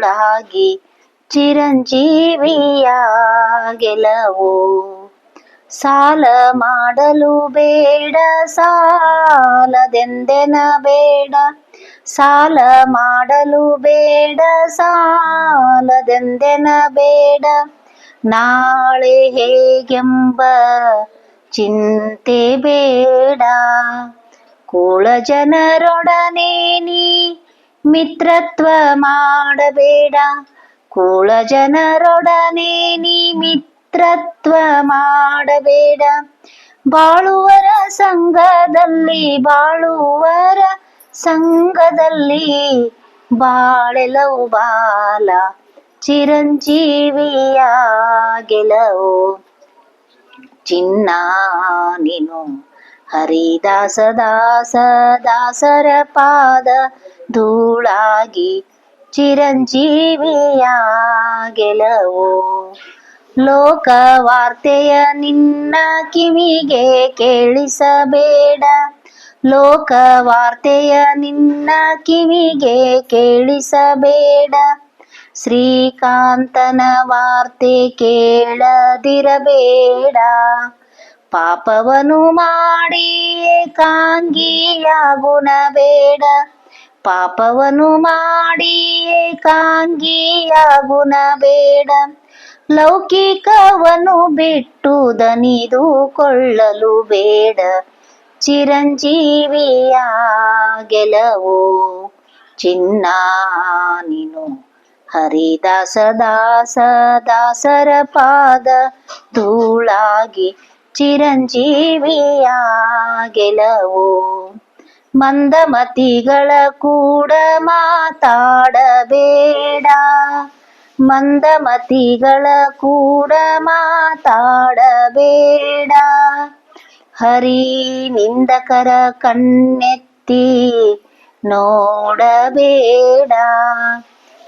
ಧೂಳಾಗಿ ಚಿರಂಜೀವಿಯ ಗೆಲವು ಸಾಲ ಮಾಡಲು ಬೇಡ ಸಾಲದೆಂದೆನ ಬೇಡ ಸಾಲ ಮಾಡಲು ಬೇಡ ಸಾಲದೆಂದೆನ ಬೇಡ ನಾಳೆ ಹೇಗೆಂಬ ಚಿಂತೆ ಬೇಡ. ಕೂಳ ಜನರೊಡನೆ ನೀ ಮಿತ್ರತ್ವ ಮಾಡಬೇಡ ಕುಳ ಜನರೊಡನೆ ನೀ ಮಿತ್ರತ್ವ ಮಾಡಬೇಡ ಬಾಳುವರ ಸಂಘದಲ್ಲಿ ಬಾಳುವರ ಸಂಘದಲ್ಲಿ ಬಾಳೆಲವು ಬಾಲ ಚಿರಂಜೀವಿಯ ಗೆಲವು ಚಿನ್ನ ನೀನು ಹರಿದಾಸ ದಾಸ ದಾಸರ ಪಾದ ಧೂಳಾಗಿ ಚಿರಂಜೀವಿಯ ಗೆಲವು ಲೋಕ ವಾರ್ತೆಯ ನಿನ್ನ ಕಿವಿಗೆ ಕೇಳಿಸಬೇಡ. ಲೋಕ ವಾರ್ತೆಯ ನಿನ್ನ ಕಿವಿಗೆ ಕೇಳಿಸಬೇಡ. ಶ್ರೀಕಾಂತನ ವಾರ್ತೆ ಕೇಳದಿರಬೇಡ. ಪಾಪವನು ಮಾಡಿ ಏಕಾಂಗಿಯಾಗುನಬೇಡ ಪಾಪವನು ಮಾಡಿ ಏಕಾಂಗಿಯಾಗುನಬೇಡ ಲೌಕಿಕವನು ಬಿಟ್ಟು ದನಿದುಕೊಳ್ಳಲು ಬೇಡ. ಚಿರಂಜೀವಿಯ ಗೆಲವು ಚಿನ್ನ ನೀನು. ಹರಿದಾಸ ದಾಸ ದಾಸರ ಪಾದ ಧೂಳಾಗಿ ಚಿರಂಜೀವಿಯ ಗೆಲವು ಮಂದಮತಿಗಳ ಕೂಡ ಮಾತಾಡಬೇಡ. ಮಂದಮತಿಗಳ ಕೂಡ ಮಾತಾಡಬೇಡ. ಹರಿ ನಿಂದಕರ ಕಣ್ಣೆತ್ತಿ ನೋಡಬೇಡ.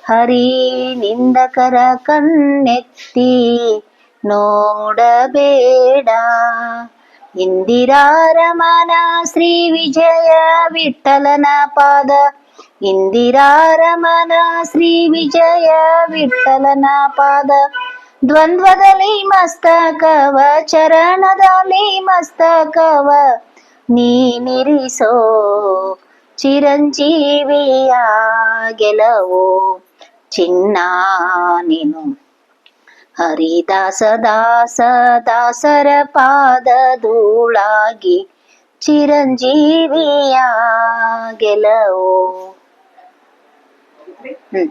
ಹರಿ ನಿಂದಕರ ಕಣ್ಣೆತ್ತಿ ನೋಡಬೇಡ. ಇಂದಿರಾರಮನ ಶ್ರೀ ವಿಜಯ ವಿಠಲನ ಪಾದ. ಇಂದಿರಾರಮನ ಶ್ರೀ ವಿಜಯ ವಿಠಲನ ಪಾದ. ದ್ವಂದ್ವದಲ್ಲಿ ಮಸ್ತಕವ, ಚರಣದಲ್ಲಿ ಮಸ್ತಕವ. ನೀನಿರಿಸೋ ಚಿರಂಜೀವಿಯ ಗೆಲವು. ಚಿನ್ನ ನೀನು ಹರಿದಾಸ ದಾಸ ದಾಸರ ಪಾದ ಧೂಳಾಗಿ ಚಿರಂಜೀವಿಯ ಗೆಲವು ಹ್ಮ್